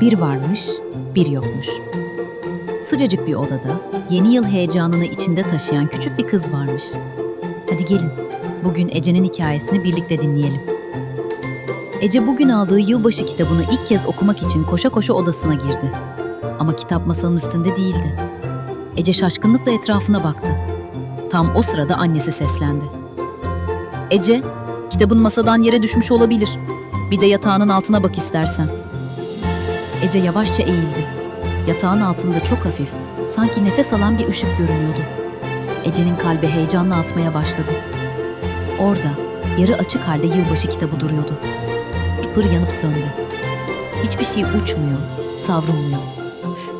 Bir varmış, bir yokmuş. Sıcacık bir odada yeni yıl heyecanını içinde taşıyan küçük bir kız varmış. Hadi gelin, bugün Ece'nin hikayesini birlikte dinleyelim. Ece bugün aldığı yılbaşı kitabını ilk kez okumak için koşa koşa odasına girdi. Ama kitap masanın üstünde değildi. Ece şaşkınlıkla etrafına baktı. Tam o sırada annesi seslendi. Ece, kitabın masadan yere düşmüş olabilir. Bir de yatağının altına bak istersen. Ece yavaşça eğildi. Yatağın altında çok hafif, sanki nefes alan bir ışık görünüyordu. Ece'nin kalbi heyecanla atmaya başladı. Orada, yarı açık halde yılbaşı kitabı duruyordu. Pır yanıp söndü. Hiçbir şey uçmuyor, savrulmuyor.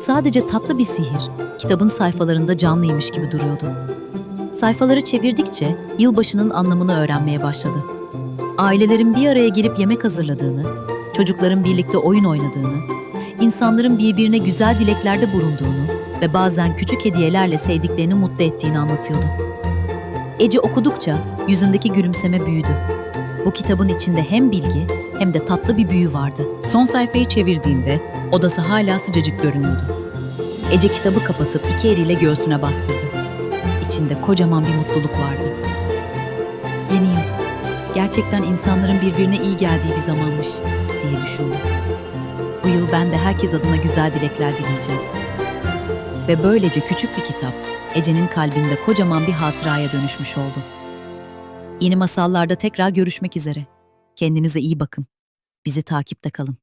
Sadece tatlı bir sihir, kitabın sayfalarında canlıymış gibi duruyordu. Sayfaları çevirdikçe yılbaşının anlamını öğrenmeye başladı. Ailelerin bir araya gelip yemek hazırladığını, çocukların birlikte oyun oynadığını, insanların birbirine güzel dileklerde bulunduğunu ve bazen küçük hediyelerle sevdiklerini mutlu ettiğini anlatıyordu. Ece okudukça yüzündeki gülümseme büyüdü. Bu kitabın içinde hem bilgi hem de tatlı bir büyü vardı. Son sayfayı çevirdiğinde odası hala sıcacık görünüyordu. Ece kitabı kapatıp iki eliyle göğsüne bastırdı. İçinde kocaman bir mutluluk vardı. Yeni yıl. Gerçekten insanların birbirine iyi geldiği bir zamanmış diye düşündü. Bu yıl ben de herkes adına güzel dilekler dileyeceğim. Ve böylece küçük bir kitap Ece'nin kalbinde kocaman bir hatıraya dönüşmüş oldu. Yeni masallarda tekrar görüşmek üzere. Kendinize iyi bakın. Bizi takipte kalın.